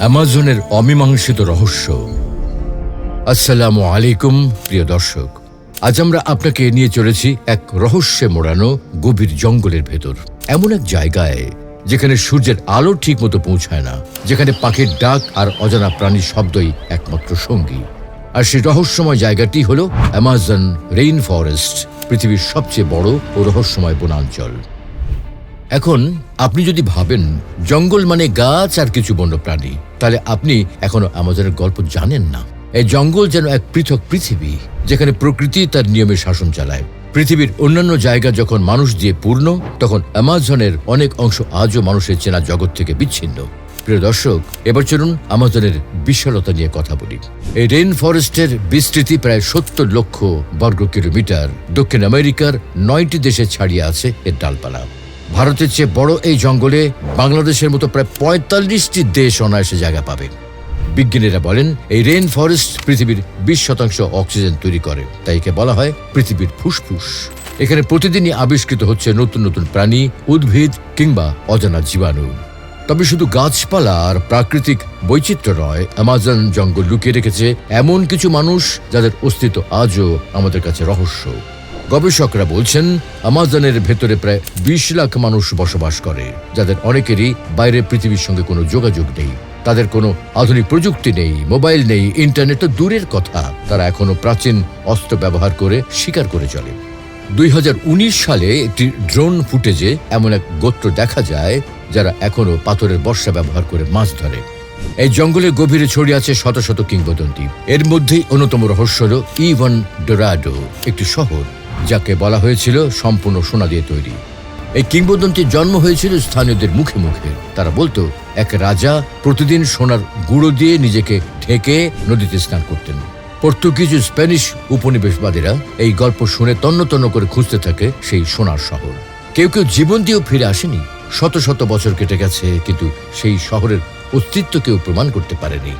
অ্যামাজনের অমীমাংসিত রহস্য। আসসালামু আলাইকুম, প্রিয় দর্শক। আজ আমরা আপনাকে নিয়ে চলেছি এক রহস্যে মোড়ানো গভীর জঙ্গলের ভেতর। এমন এক জায়গায় যেখানে সূর্যের আলো ঠিক মতো পৌঁছায় না, যেখানে পাখির ডাক আর অজানা প্রাণীর শব্দই একমাত্র সঙ্গী। আর সেই রহস্যময় জায়গাটি হল অ্যামাজন রেইন ফরেস্ট পৃথিবীর সবচেয়ে বড় ও রহস্যময় বনাঞ্চল। এখন আপনি যদি ভাবেন জঙ্গল মানে গাছ আর কিছু বন্য প্রাণী তাহলে আপনি এখনও আমাজনের গল্প জানেন না। এই জঙ্গল যেন এক পৃথক পৃথিবী, যেখানে প্রকৃতি তার নিয়মে শাসন চালায়। পৃথিবীর অন্যান্য জায়গা যখন মানুষ দিয়ে পূর্ণ, তখন অ্যামাজনের অনেক অংশ আজও মানুষের চেনা জগৎ থেকে বিচ্ছিন্ন। প্রিয় দর্শক, এবার চলুন আমাজনের বিশালতা নিয়ে কথা বলি। এই রেইন ফরেস্টের বিস্তৃতি প্রায় সত্তর লক্ষ বর্গ কিলোমিটার দক্ষিণ আমেরিকার নয়টি দেশে ছাড়িয়ে আছে এর ডালপালা। ভারতের চেয়ে বড় এই জঙ্গলে বাংলাদেশের মতো প্রায় পঁয়তাল্লিশটি দেশ অনায়াসে জায়গা পাবে। বিজ্ঞানীরা বলেন, এই রেন ফরেস্ট পৃথিবীর বিশ শতাংশ অক্সিজেন তৈরি করে। তাই একে বলা হয় পৃথিবীর ফুসফুস। এখানে প্রতিদিনই আবিষ্কৃত হচ্ছে নতুন নতুন প্রাণী, উদ্ভিদ কিংবা অজানা জীবাণু। তবে শুধু গাছপালা আর প্রাকৃতিক বৈচিত্র্য নয়, অ্যামাজন জঙ্গল লুকিয়ে রেখেছে এমন কিছু মানুষ যাদের অস্তিত্ব আজও আমাদের কাছে রহস্য। গবেষকরা বলছেন, আমাজনের ভেতরে প্রায় বিশ লাখ মানুষ বসবাস করে, যাদের অনেকেরই বাইরে পৃথিবীর সঙ্গে কোনো যোগাযোগ নেই। তাদের কোনো আধুনিক প্রযুক্তি নেই, মোবাইল নেই, ইন্টারনেট তো দূরের কথা। তারা এখনও প্রাচীন অস্ত্র ব্যবহার করে শিকার করে চলে। দুই হাজার উনিশ সালে একটি ড্রোন ফুটেজে এমন এক গোত্র দেখা যায়, যারা এখনও পাথরের বর্ষা ব্যবহার করে মাছ ধরে। এই জঙ্গলের গভীরে ছড়িয়ে আছে শত শত কিংবদন্তি। এর মধ্যেই অন্যতম রহস্য হল ইভন ডোরাডো, একটি শহর। যাকে বলা হয়েছিল সম্পূর্ণ সোনা দিয়ে তৈরি। এই কিংবদন্তির জন্ম হয়েছিল স্থানীয়দের মুখে মুখে। তারা বলতো, এক রাজা প্রতিদিন সোনার গুঁড়ো দিয়ে নিজেকে ঢেকে নদীতে স্নান করতেন। পর্তুগিজ স্প্যানিশ উপনিবেশবাদীরা এই গল্প শুনে তন্ন তন্ন করে খুঁজতে থাকে সেই সোনার শহর। কেউ কেউ জীবন দিয়েও ফিরে আসেনি। শত শত বছর কেটে গেছে, কিন্তু সেই শহরের অস্তিত্ব কেউ প্রমাণ করতে পারেনি।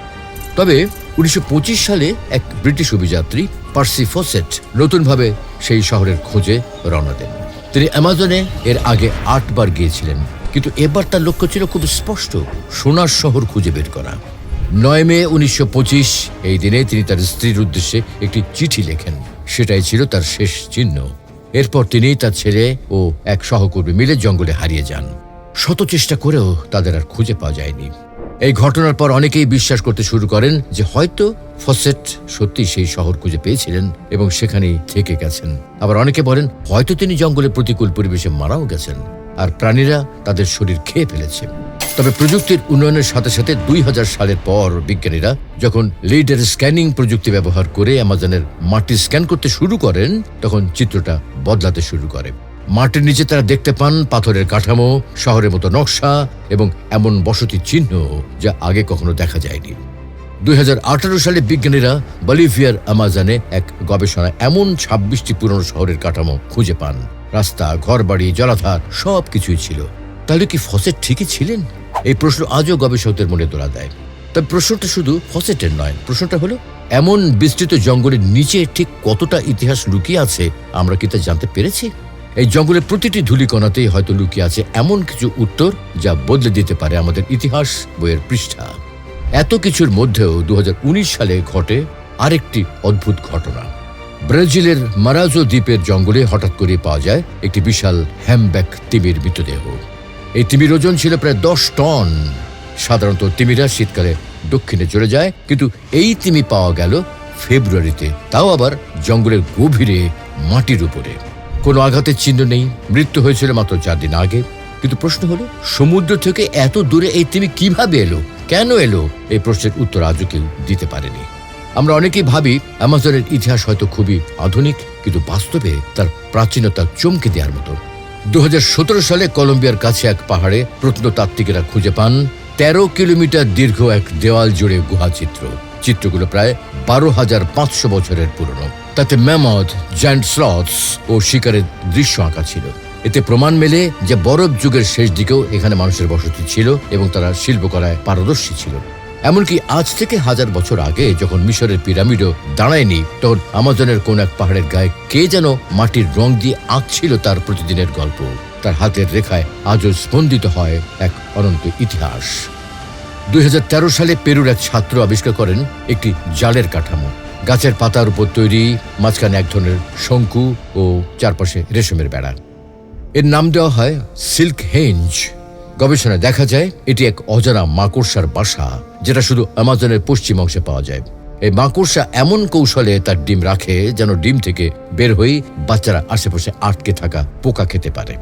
তবে উনিশশো পঁচিশ সালে এক ব্রিটিশ অভিযাত্রী পার্সি ফসেট নতুনভাবে সেই শহরের খোঁজে রওনা দেন। তিনি অ্যামাজনে এর আগে আটবার গিয়েছিলেন, কিন্তু এবার তার লক্ষ্য ছিল খুব স্পষ্ট, সোনার শহর খুঁজে বের করা। নয় মে উনিশশো পঁচিশ, এই দিনে তিনি তার স্ত্রীর উদ্দেশ্যে একটি চিঠি লেখেন। সেটাই ছিল তার শেষ চিহ্ন। এরপর তিনি তার ছেলে ও এক সহকর্মী মিলে জঙ্গলে হারিয়ে যান। শত চেষ্টা করেও তাদের আর খুঁজে পাওয়া যায়নি। এই ঘটনার পর অনেকেই বিশ্বাস করতে শুরু করেন যে হয়তো ফসেট সত্যি সেই শহর খুঁজে পেয়েছিলেন এবং সেখানেই থেকে গেছেন। আবার অনেকে বলেন, হয়তো তিনি জঙ্গলের প্রতিকূল পরিবেশে মারাও গেছেন আর প্রাণীরা তাদের শরীর খেয়ে ফেলেছে। তবে প্রযুক্তির উন্নয়নের সাথে সাথে দুই হাজার সালের পর বিজ্ঞানীরা যখন লিডার স্ক্যানিং প্রযুক্তি ব্যবহার করে অ্যামাজনের মাটি স্ক্যান করতে শুরু করেন, তখন চিত্রটা বদলাতে শুরু করে। মাটির নিচে তারা দেখতে পান পাথরের কাঠামো, শহরের মতো নকশা এবং এমন বসতি চিহ্ন যা আগে কখনো দেখা যায়নি। দুই সালে বিজ্ঞানীরা বলিভিয়ার আমাজনে এক গবেষণায় এমন ছাব্বিশটি পুরনো শহরের কাঠামো খুঁজে পান। রাস্তা, ঘরবাড়ি, জলাধার সব কিছুই ছিল। তাহলে কি ফসেট ঠিকই ছিলেন? এই প্রশ্ন আজও গবেষকদের মনে তোলা দেয়। তবে প্রশ্নটা শুধু ফসেটের নয়, প্রশ্নটা হলো, এমন বিস্তৃত জঙ্গলের নিচে ঠিক কতটা ইতিহাস লুকিয়ে আছে আমরা কি তা জানতে পেরেছি? এই জঙ্গলের প্রতিটি ধূলিকণাতেই হয়তো লুকিয়ে আছে এমন কিছু উত্তর যা বদলে দিতে পারে আমাদের ইতিহাস বইয়ের পৃষ্ঠা। এত কিছুর মধ্যেও দু হাজার উনিশ সালে ঘটে আরেকটি অদ্ভুত ঘটনা। ব্রাজিলের মারাজো দ্বীপের জঙ্গলে হঠাৎ করে পাওয়া যায় একটি বিশাল হ্যামব্যাক তিমির মৃতদেহ। এই তিমির ওজন ছিল প্রায় দশ টন। সাধারণত তিমিরা শীতকালে দক্ষিণে চলে যায়, কিন্তু এই তিমি পাওয়া গেল ফেব্রুয়ারিতে। তাও আবার জঙ্গলের গভীরে মাটির উপরে। কোনো আঘাতের চিহ্ন নেই। মৃত্যু হয়েছিল মাত্র চার দিন আগে। কিন্তু প্রশ্ন হলো, সমুদ্র থেকে এত দূরে এই তিমি কীভাবে এলো? কেন এলো? এই প্রশ্নের উত্তর আজও কেউ দিতে পারেনি। আমরা অনেকেই ভাবি, অ্যামাজনের ইতিহাস হয়তো খুবই আধুনিক, কিন্তু বাস্তবে তার প্রাচীনতা চমকে দেওয়ার মতো। দু হাজার সতেরো সালে কলম্বিয়ার কাছে এক পাহাড়ে প্রত্নতাত্ত্বিকেরা খুঁজে পান, তেরো কিলোমিটার দীর্ঘ এক দেওয়াল জুড়ে গুহা চিত্র। চিত্রগুলো প্রায় বারো হাজার পাঁচশো বছরের পুরনো। তাতে ম্যামথ জায়ান্ট স্লথস ও শিকারের দৃশ্য আঁকা ছিল। এতে প্রমাণ মেলে যে বরফ যুগের শেষ দিকেও এখানে মানুষের বসতি ছিল এবং তারা শিল্পকলায় পারদর্শী ছিল। এমনকি আজ থেকে হাজার বছর আগে যখন মিশরের পিরামিডও দাঁড়ায়নি, তখন আমাজনের কোন এক পাহাড়ের গায়ে কে যেন মাটির রং দিয়ে আঁকছিল তার প্রতিদিনের গল্প। তার হাতের রেখায় আজও স্পন্দিত হয় এক অনন্ত ইতিহাস। দুই হাজার তেরো সালে পেরুর এক ছাত্র আবিষ্কার করেন একটি জালের কাঠামো। গাছের পাতার উপর তৈরি মাঝখানে এক ধরনের শঙ্কু ও চারপাশে রেশমের বেড়া। এর নাম দেওয়া হয় সিল্ক হেঞ্জ। গবেষণায় দেখা যায় এটি এক অজানা মাকড়সার বাসা, যেটা শুধু আমাজনের পশ্চিম অংশে পাওয়া যায়। এই মাকড়সা এমন কৌশলে তার ডিম রাখে যেন ডিম থেকে বের হয়ে বাচ্চারা আশেপাশে আটকে থাকা পোকা খেতে পারে।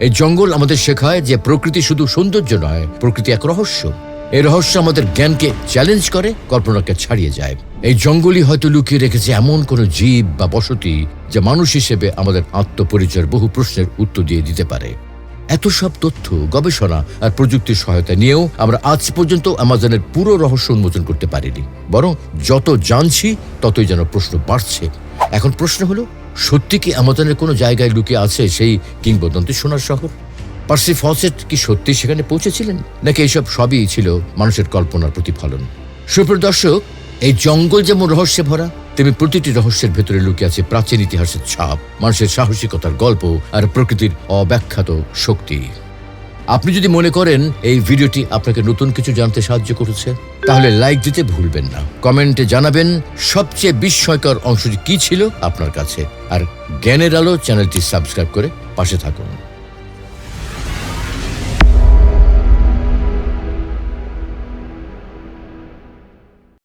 এই জঙ্গল আমাদের শেখায় যে প্রকৃতি শুধু সৌন্দর্য নয়, প্রকৃতি এক রহস্য। এই রহস্য আমাদের জ্ঞানকে চ্যালেঞ্জ করে, কল্পনাকে ছাড়িয়ে যায়। এই জঙ্গলই হয়তো লুকিয়ে রেখেছে এমন কোনো জীব বা বসতি যা মানুষ হিসেবে আমাদের আত্মপরিচয়ের বহু প্রশ্নের উত্তর দিয়ে দিতে পারে। এত সব তথ্য, গবেষণা আর প্রযুক্তির সহায়তা নিয়েও আমরা আজ পর্যন্ত আমাজনের পুরো রহস্য উন্মোচন করতে পারিনি। বরং যত জানছি, ততই যেন প্রশ্ন বাড়ছে। এখন প্রশ্ন হলো, সত্যি কি আমাজনের কোনো জায়গায় লুকিয়ে আছে সেই কিংবদন্তি সোনার শহর? পার্সি ফসেট কি সত্যি সেখানে পৌঁছেছিলেন? নাকি এইসব সবই ছিল মানুষের কল্পনার প্রতিফলন? সুপ্রিয় দর্শক এই জঙ্গল যেমন রহস্যে ভরা, তেমনি প্রতিটি রহস্যের ভেতরে লুকিয়ে আছে প্রাচীন ইতিহাসের ছাপ, মানুষের সাহসিকতার গল্প আর প্রকৃতির অব্যাখ্যাত শক্তি। আপনি যদি মনে করেন এই ভিডিওটি আপনাকে নতুন কিছু জানতে সাহায্য করেছে, তাহলে লাইক দিতে ভুলবেন না। কমেন্টে জানাবেন সবচেয়ে বিস্ময়কর অংশটি কি ছিল আপনার কাছে। আর জ্ঞানের আলো চ্যানেলটি সাবস্ক্রাইব করে পাশে থাকুন।